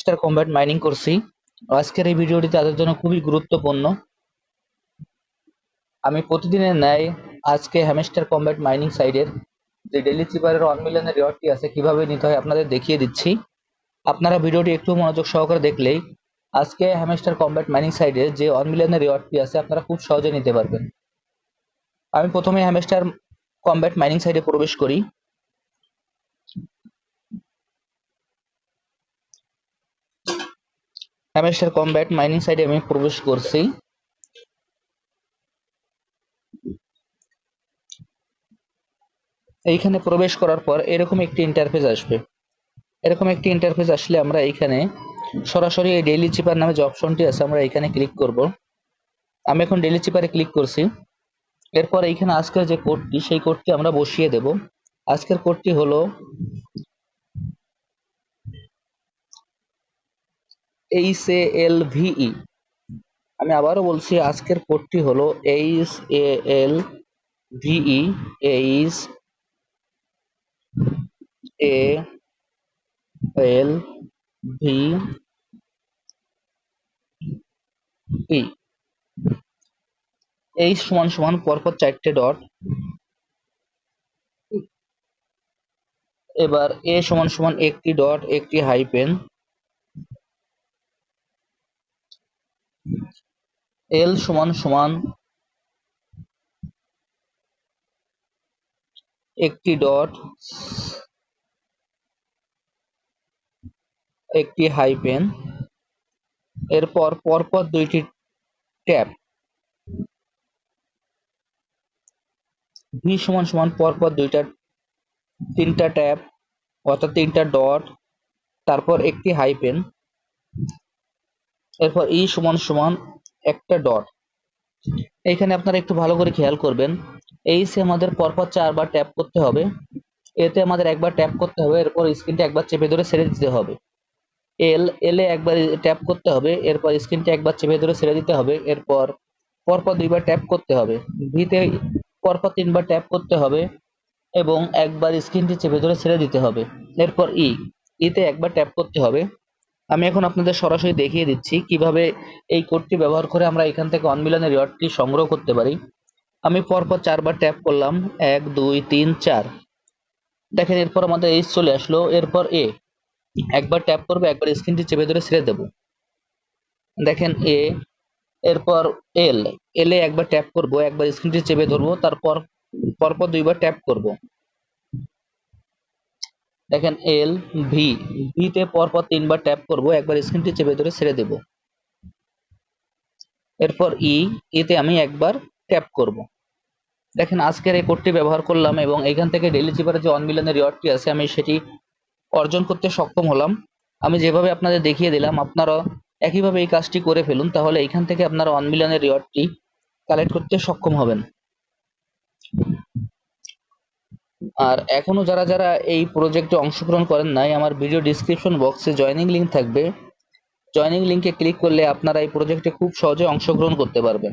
Star combat mining করছি। আজকের এই ভিডিওটি তাদের জন্য খুবই গুরুত্বপূর্ণ। আমি প্রতিদিনের ন্যায় আজকে হ্যামস্টার কম্ব্যাট মাইনিং সাইডের যে ডেলি চিপারের ওয়ান মিলিয়নের রিওয়ার্ডটি আছে, কীভাবে নিতে হয় আপনাদের দেখিয়ে দিচ্ছি। আপনারা ভিডিওটি একটু মনোযোগ সহকারে দেখলেই আজকে হ্যামস্টার কম্ব্যাট মাইনিং সাইডে যে ওয়ান মিলিয়নের রিওয়ার্ডটি আছে, আপনারা খুব সহজে নিতে পারবেন। আমি প্রথমে হ্যামস্টার কম্ব্যাট মাইনিং সাইডে প্রবেশ করি। হ্যামস্টার কম্ব্যাট মাইনিং সাইডে আমি প্রবেশ করছি। এইখানে প্রবেশ করার পর এরকম একটি ইন্টারফেস আসবে। এরকম একটি ইন্টারফেস আসলে আমরা এইখানে সরাসরি এই ডেইলি চিপার নামে যে অপশনটি আছে আমরা এখানে ক্লিক করব। আমি এখন ডেইলি চিপারে ক্লিক করছি। এরপর এইখানে আজকের যে কোডটি সেই কোডটি আমরা বসিয়ে দেব। আজকের কোডটি হলো এইচ এ এল ভিই আমি আবারও বলছি, আজকের কোডটি হলো H A L V E H A L V E H সমান সমান পরপর চারটে ডট। এবার এ সমান সমান একটি ডট, একটি হাইপেন এল সমান সমান একটি ডট একটি হাইপেন এরপর পরপর দুইটি ট্যাব। ভি সমান সমান পরপর দুইটা, তিনটা ট্যাব অর্থাৎ তিনটা ডট তারপর একটি হাইপেন এরপর ই সমান সমান একটা ডট এইখানে আপনারা একটু ভালো করে খেয়াল করবেন। এইচে আমাদের পরপর চারবার ট্যাপ করতে হবে। এতে আমাদের একবার ট্যাপ করতে হবে, এরপর স্ক্রিনটা একবার চেপে ধরে ছেড়ে দিতে হবে। এল এলে একবার ট্যাপ করতে হবে, এরপর স্ক্রিনটা একবার চেপে ধরে ছেড়ে দিতে হবে, এরপর পরপর দুইবার ট্যাপ করতে হবে। ভিতে পরপর তিনবার ট্যাপ করতে হবে এবং একবার স্ক্রিনটি চেপে ধরে ছেড়ে দিতে হবে। এরপর ই ইতে একবার ট্যাপ করতে হবে। আমি এখন আপনাদের সরাসরি দেখিয়ে দিচ্ছি কীভাবে এই কোডটি ব্যবহার করে আমরা এখান থেকে অনমিলনের রিওয়ার্ডটি সংগ্রহ করতে পারি। আমি পরপর চারবার ট্যাপ করলাম, এক, দুই, তিন, চার। দেখেন, এরপর আমাদের এইচ চলে আসলো, এরপর এ। একবার ট্যাপ করব, একবার স্ক্রিনটি চেপে ধরে ছেড়ে দেব। দেখেন, এ, এরপর এল। এল একবার ট্যাপ করব, একবার স্ক্রিনটি চেপে ধরবো, তারপর, পরপর দুইবার ট্যাপ করব। দেখেন এল ভি ভিতে পরপর তিনবার ট্যাপ করব, একবার স্ক্রিনটি চেপে ধরে ছেড়ে দেব। এরপর ই এতে আমি একবার ট্যাপ করব। দেখেন আজকের এই কোডটি ব্যবহার করলাম এবং এখান থেকে ডেইলি চিপারের যে ওয়ান মিলিয়নের রিওয়ার্ডটি আছে, আমি সেটি অর্জন করতে সক্ষম হলাম। আমি যেভাবে আপনাদের দেখিয়ে দিলাম, আপনারা একইভাবে এই কাজটি করে ফেলুন, তাহলে এখান থেকে আপনারা ওয়ান মিলিয়নের রিওয়ার্ডটি কালেক্ট করতে সক্ষম হবেন। আর এখনও যারা যারা এই প্রজেক্টে অংশগ্রহণ করেন নাই, আমার ভিডিও ডিসক্রিপশন বক্সে জয়নিং লিংক থাকবে। জয়নিং লিংকে ক্লিক করলে আপনারা এই প্রজেক্টে খুব সহজে অংশগ্রহণ করতে পারবেন।